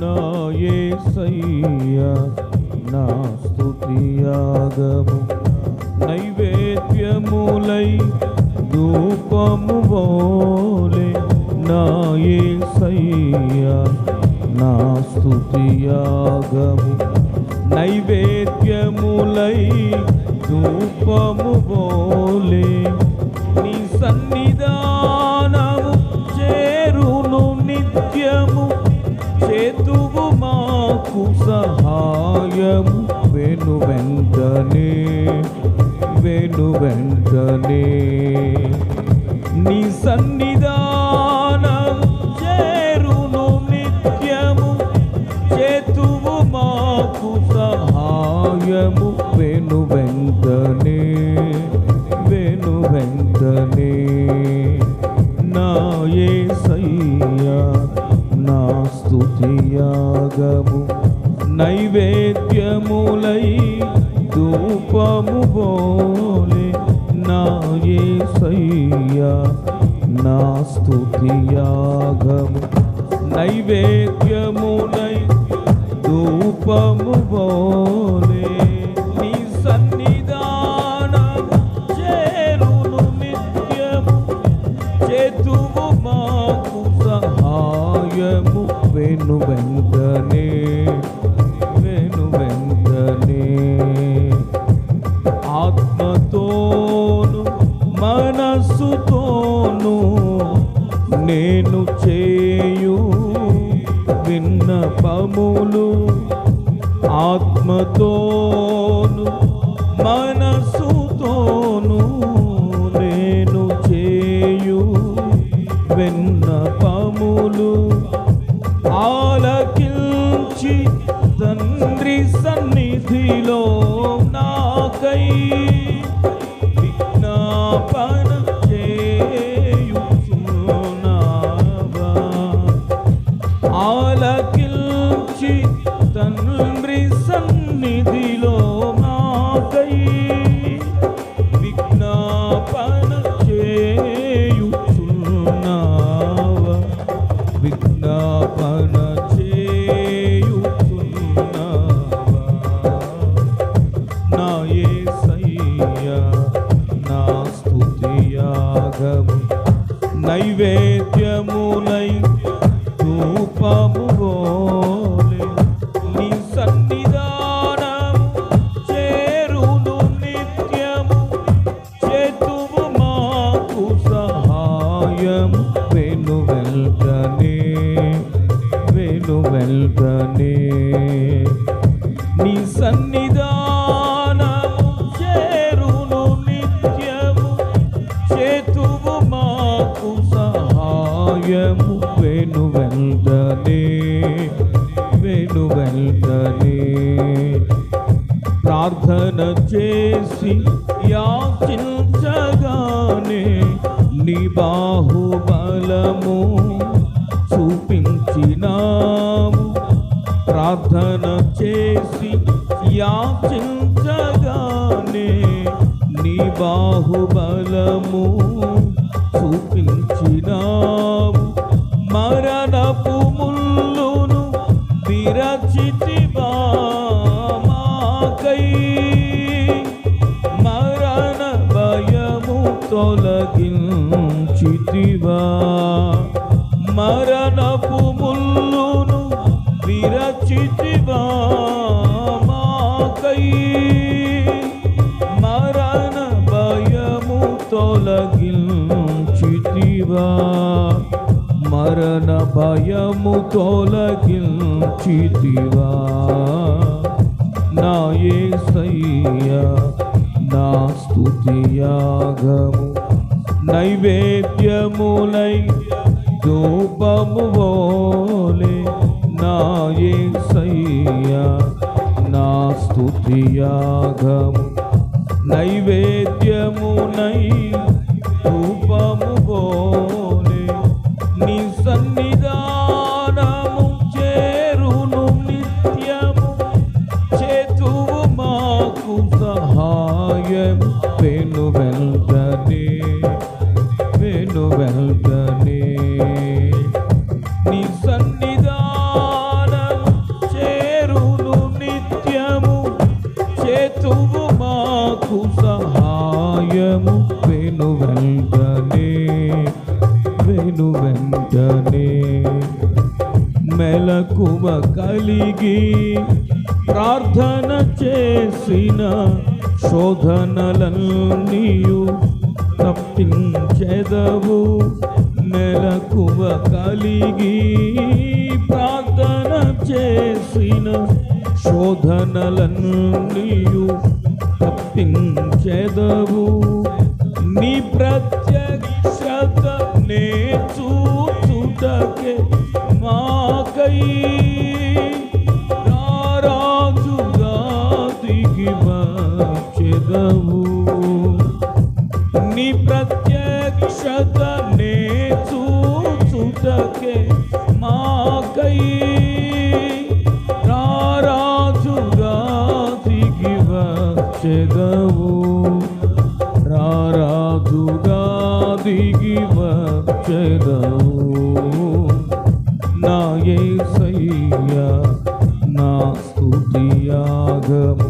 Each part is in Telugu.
నా యేసయ్యా నా స్తుతియాగము నైవేద్యములై ధూపము బోలే నా యేసయ్యా నా స్తుతియాగము నైవేద్యములై ధూపము బోలే నీ సన్నిధానము మాకు సహాయము వెను వెంటనే వెను వెంటనే. నీ సన్నిధానం చేరును నిత్యము చేతువు మాకు సహాయము వెను వెంటనే వెను వెంటనే. నాయే సయ్యా నా స్తుతియాగము నైవేద్యములై ధూపము బోలే నా యేసయ్యా నా స్తుతియాగము నైవేద్యములై ధూపము బోలే నీ సన్నిధానము చేరును నిత్యము చేతువు మాకు సహాయము వెను వెంటనే వెను వెంటనే ఆత్మతోను మనస్సుతోను నేను చేయు విన్నపములు. ఆత్మతోను మనస్సుతో వెన్న పాములు ఆలకించి తండ్రి సన్నిధిలో నాకై విజ్ఞాపన యాగము నైవేద్యములై సహాయము వెను వెంటనే వేణు వెంటనే ప్రార్థన చేసి యాచించగానే నీ బాహుబలము చూపించినాము. ప్రార్థన చేసి యాచించగానే బాహుబలము చూపించినావు. మరణపు ముల్లును విరచితివా మాకై. మరణ భయము తొలగించితివా. మరణ తొలగించితివా. మరణ భయము తొలగించితివా. నా యేసయ్యా నా స్తుతియాగము నైవేద్యములై ధూపము వోలే. నా యేసయ్యా నా స్తుతియాగము నైవేద్యమునై ధూపము బోలే నీ సన్నిధానము చేరును నిత్యము. చేతువు మాకు సహాయం వెంటనే ప్రభువు మాకు సహాయము. వెను వెంటనే వెను వెంటనే మెలకువ కలిగి ప్రార్థన చేసిన శోధనలన్నీయు తప్పించెదవు. మెలకువ కలిగి ప్రార్థన చేసిన శోధనలన్నీయు తప్పించెదవు. నీ ప్రత్యక్షత నే చూచుటకే మాకై రారాజుగా దిగి వచ్చెదవు. నీ ప్రత్యక్షత నే చూచుటకే మాకై చెదవు రారాదుగా దిగి వచ్చెదవు నా యేసయ్యా నా స్తుతియాగము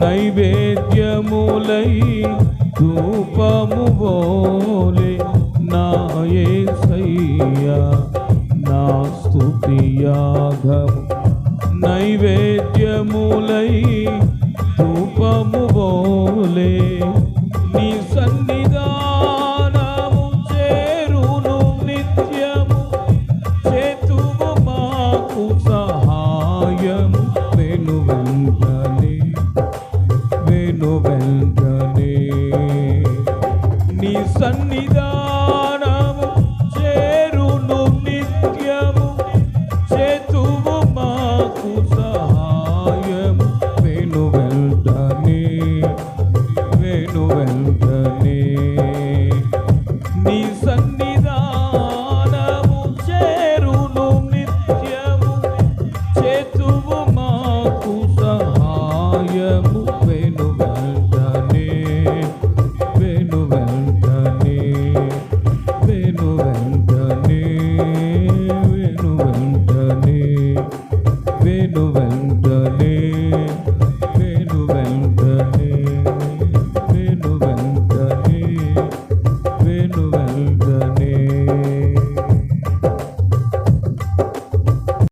నైవేద్యములై ధూపము బోలే నా యేసయ్యా నా స్తుతియాగము నైవేద్యములై ధూపము బోలే నీ సన్నిధి muito